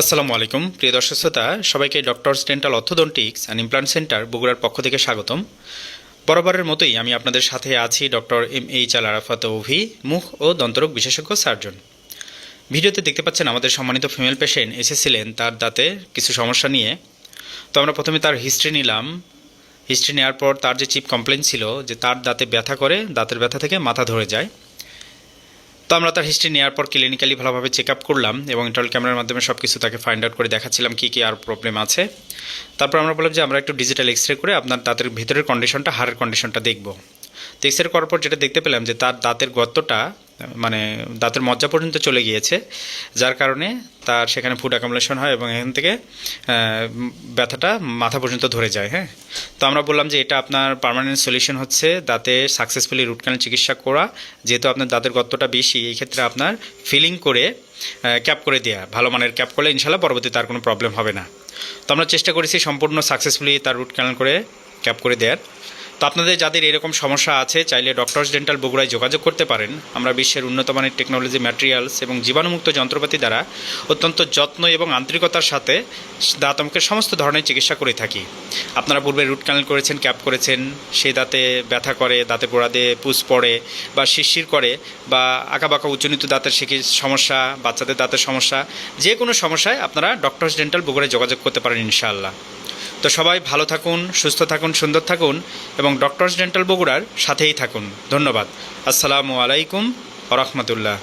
আসসালামু আলাইকুম। প্রিয় দর্শক শ্রোতা, সবাইকে doctors dental orthodontics and implant centre বগুড়ার পক্ষ থেকে স্বাগতম। বরাবরের মতোই আমি আপনাদের সাথে আছি doctor M H Al Arafat Ovi, মুখ ও দন্তরোগ বিশেষজ্ঞ সার্জন। ভিডিওতে দেখতে পাচ্ছেন আমাদের সম্মানিত ফিমেল পেশেন্ট এসেছিলেন, তার দাঁতে কিছু সমস্যা নিয়ে। তো আমরা প্রথমে তার হিস্ট্রি নিলাম। হিস্ট্রি নেওয়ার পর তার যে চিপ কমপ্লেন ছিল, যে তার দাঁতে ব্যথা করে, দাঁতের ব্যথা থেকে মাথা ধরে যায়। তো আমরা তার হিস্ট্রি নেওয়ার পর ক্লিনিক্যালি ভালোভাবে চেক আপ করলাম এবং ইন্টারনাল ক্যামেরার মাধ্যমে সব কিছু তাকে ফাইন্ড আউট করে দেখাচ্ছিলাম কী কী আর প্রবলেম আছে। তারপর আমরা বললাম যে আমরা একটু ডিজিটাল এক্স রে করে আপনার দাঁতের ভিতরের কন্ডিশনটা হাড়ের কন্ডিশনটা দেখব। তো এক্স রে করার পর যেটা দেখতে পেলাম যে তার দাঁতের গর্তটা মানে দাঁতের মজ্জা পর্যন্ত চলে গিয়েছে, যার কারণে তার সেখানে ফুড অ্যাকামুলেশন হয় এবং এখান থেকে ব্যথাটা মাথা পর্যন্ত ধরে যায় হ্যাঁ? তো আমরা বললাম যে এটা আপনার পার্মানেন্ট সলিউশন হচ্ছে দাঁতে সাকসেসফুলি রুট ক্যানাল চিকিৎসা করা, যেহেতু আপনার দাঁতের গর্তটা বেশি, এই ক্ষেত্রে আপনার ফিলিং করে ক্যাপ করে দেওয়া ভালো মানের ক্যাপ করলে ইনশাল্লাহ পরবর্তীতে তার কোনো প্রবলেম হবে না। তো আমরা চেষ্টা করেছি সম্পূর্ণ সাকসেসফুলি তার রুট ক্যানাল করে ক্যাপ করে দেওয়ার তো আপনাদের যাদের এরকম সমস্যা আছে, চাইলে ডক্টরস ডেন্টাল বগুড়ায় যোগাযোগ করতে পারেন। আমরা বিশ্বের উন্নত মানের টেকনোলজি ম্যাটেরিয়ালস এবং জীবাণুমুক্ত যন্ত্রপাতি দ্বারা অত্যন্ত যত্ন এবং আন্তরিকতার সাথে দাঁতমুখের সমস্ত ধরনের চিকিৎসা করে থাকি। আপনারা পূর্বে রুট ক্যানেল করেছেন ক্যাপ করেছেন, সেই দাঁতে ব্যথা করে, দাঁতে দিয়ে পুষ পড়ে বা শিরশির করে বা আঁকাবাঁকা উচ্চনীত দাঁতের সমস্যা, বাচ্চাদের দাঁতের সমস্যা যে কোনো সমস্যায় আপনারা ডক্টরস ডেন্টাল বগুড়ায় যোগাযোগ করতে পারেন ইনশাআল্লাহ। তো সবাই ভালো থাকুন, সুস্থ থাকুন, সুন্দর থাকুন এবং ডক্টরস ডেন্টাল বগুড়ার সাথেই থাকুন। ধন্যবাদ। আসসালামু আলাইকুম রহমতুল্লাহ।